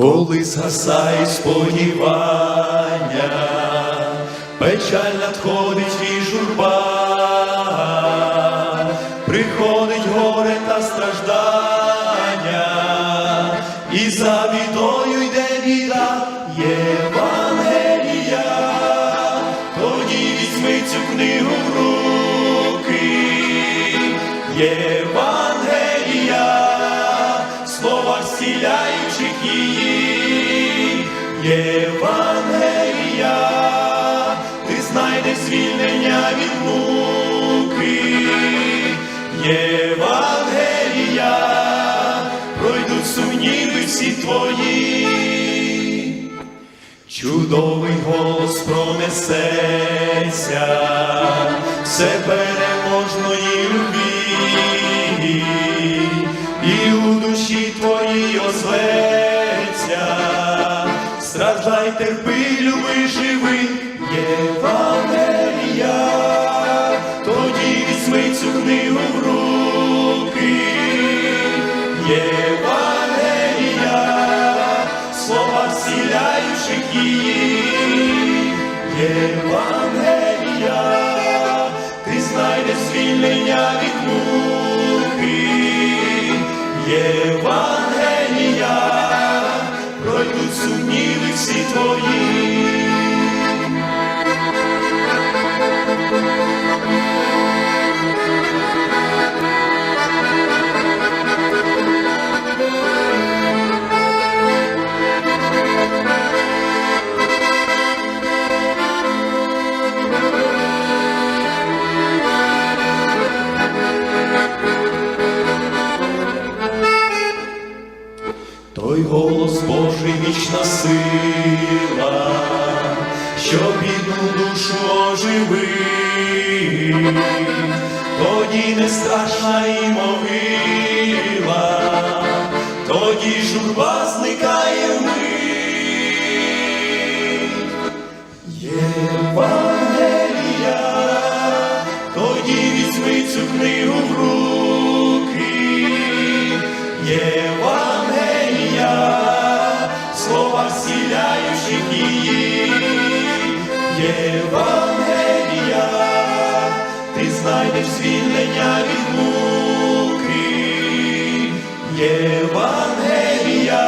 Коли згасає сподівання, печаль надходить і журба, приходить горе та страждання, і за бідою йде біда. Євангелія, тоді візьми цю книгу в руки, зціляючих її, Євангелія, ти знайдеш звільнення від муки, Євангелія, пройдуть сумніви всі твої. Чудовий голос пронесеться, все переможної любві, і у душі твоїй озветься, страждай, терпи, люби, живи, Євангелія, тоді візьми цю книгу в руки, Євангелія, слова вселяючих її, Євангелія, твої. Вічна сила, що бідну душу оживи, тоді не страшна і могила, тоді журба зникає вмить. Євангелія, тоді візьми цю книгу зціляючих її. Євангелія, ти знайдеш звільнення від муки. Євангелія,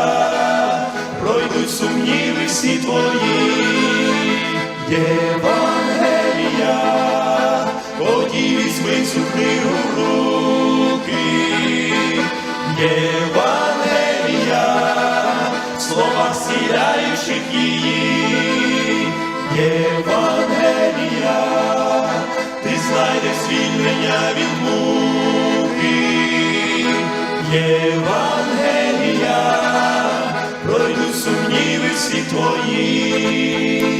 пройдуть сумніви всі твої. Євангелія, тоді візьми цю книгу в руки. Євангелія, словах сіляючих її, Євангелія, ти знайдеш звільнення від муки, Євангелія, пройдуть сумніви всі твої.